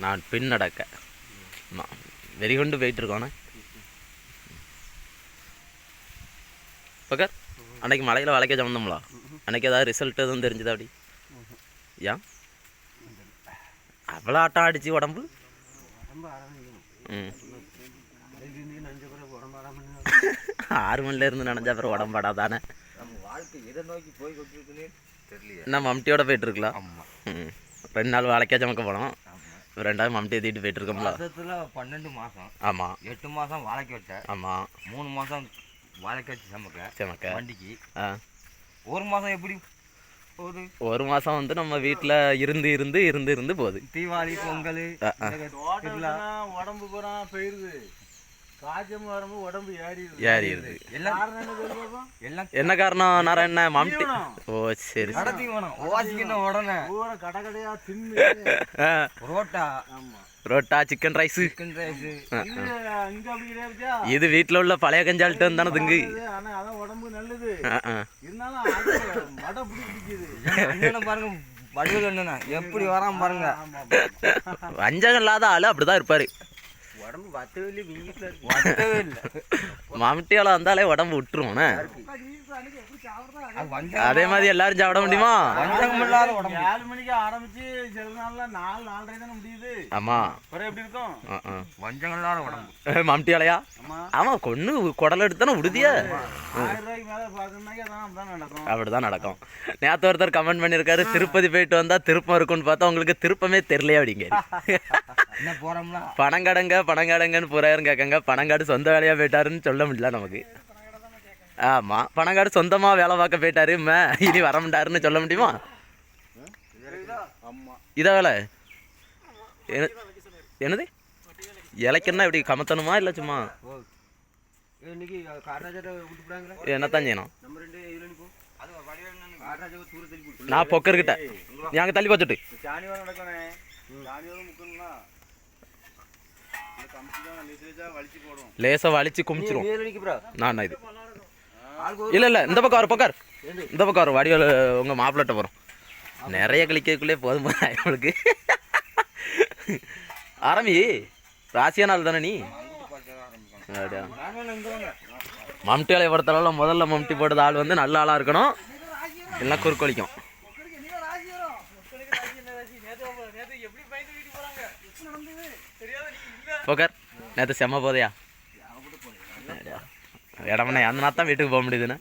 நான் பின் நடக்க ஆமாம் வெறிகொண்டு போயிட்டு இருக்கோண்ணே பக்கர் அன்னைக்கு மலையில் வளைக்க சம்மந்தம்லா? அன்னைக்கு ஏதாவது ரிசல்ட் எதுவும் தெரிஞ்சுதா அப்படி? ஏன் அவ்வளோ ஆட்டம் அடிச்சு உடம்பு? ம். ஆறு மணில இருந்து நினைஞ்சா அப்புறம் உடம்பாடா தானே நம்ம வாழ்க்கை எதை நோக்கி போய் கொண்டிருக்குன்னு தெரியலையே. என்ன மம்டியோட போயிட்டு இருக்கலாம் ஆமா. ம். ரெண்டு நாள் வளைக்கா சமக்க போனோம். ரெண்டாவது மம்டி ஏற்றிட்டு போயிட்டு இருக்கோம்ல வருஷத்துல பன்னெண்டு மாசம். ஆமாம் எட்டு மாசம் வாழைக்க வச்ச ஆமாம் மூணு மாசம் வாழைக்க வச்சு சமைக்க சமக்க. வண்டிக்கு. ஆ. ஒரு மாசம் எப்படி போகுது? ஒரு மாதம் வந்து நம்ம வீட்டில் இருந்து இருந்து இருந்து இருந்து போகுது. தீபாவளி பொங்கல் உடம்பு பூரா போயிருது. வரும்போது உடம்பு ஏறிடுது. ஏறிடுது. எல்லாம் என்ன? எல்லாம் காரணம்? என்ன? மம்டி. ஓ சரி சரி. நடத்தி வேணும். ஓசிக்கணும் உடனே. பூரா கடை கடையா தின்னு. ஆ, புரோட்டா. ஆமா. Parotta chicken rice chicken rice இது வீட்டில் உள்ள பழைய கஞ்சால்ட்டு தானே திங்கு. ஆனா அதான் உடம்பு நல்லது. ஆ, ஆ. இருந்தாலும் அது மடை பிடிக்குது. அண்ணனை பாருங்க வடிவில் எப்படி வராம பாருங்க. வஞ்சகம் இல்லாத ஆள் அப்படிதான் இருப்பாரு. உடம்பு வத்தவில்லை வீட்டுல இருக்கு. வரவே இல்லை. வந்தாலே உடம்பு விட்டுருவோண்ணே அது மாதிரி. எல்லாரும் சாப்பிட முடியுமா? வஞ்சகம் இல்லாத உடம்பு ஏழு மணிக்கு ஆரம்பிச்சு சில நாள்ல நாலு நாலரை தானே முடியுது. ஆமா. அப்புறம் எப்படி இருக்கும். வஞ்சகம் இல்லாத உடம்பு. மம்டியாலையா ஆமா. கொன்னு குடல் எடுத்தானே உடுதியா. ஆயிரம் ரூபாய்க்கு மேல பாக்கணும்னாக்க அதான் அப்படிதான் நடக்கும். நேற்று ஒருத்தர் கமெண்ட் பண்ணியிருக்காரு திருப்பதி போயிட்டு வந்தா திருப்பம் இருக்கும்னு பார்த்தா உங்களுக்கு திருப்பமே தெரியலையா அப்படிங்க என்ன போறோம்னா பணங்கடங்க பணங்கடங்கன்னு புறாயிரம் கேட்காங்க. பணங்காடு சொந்த வேலையா போயிட்டாருன்னு சொல்ல முடியல நமக்கு. ஆமா. பணங்காடு சொந்தமா வேலை பார்க்க போயிட்டாரு. இனி வர மாட்டாருன்னு சொல்ல முடியுமா? ஆமா இதா வேலை. என்ன- என்னது? இலைக்குன்னா இப்படி கமத்தணுமா இல்லை சும்மா? என்னத்தான் செய்யணும்? நான் பொக்கர்கிட்ட. நீங்க தள்ளி பார்த்துட்டு லேசா வலிச்சு குமிச்சிரும். நான் இது? இல்ல இல்ல இந்த பக்கம் வரும் பக்கார் இந்த பக்கம் வரும். வடிவல் உங்க மாப்பிள்ளட்ட போறோம் நிறைய கழிக்கக்குள்ளே போதுமா உங்களுக்கு ஆரம்பி ராசியா நாள் தானே நீ? அப்படியா? மம்டியாலை பொறுத்தளவுல முதல்ல மம்டி போட்டது ஆள் வந்து நல்ல ஆளா இருக்கணும். இல்லைன்னா குறுக்கொலிக்கும். போக்கர் நேற்று செம்ம போதையா? இடம்னா அந்த தான் வீட்டுக்கு போக முடியுதுன்னு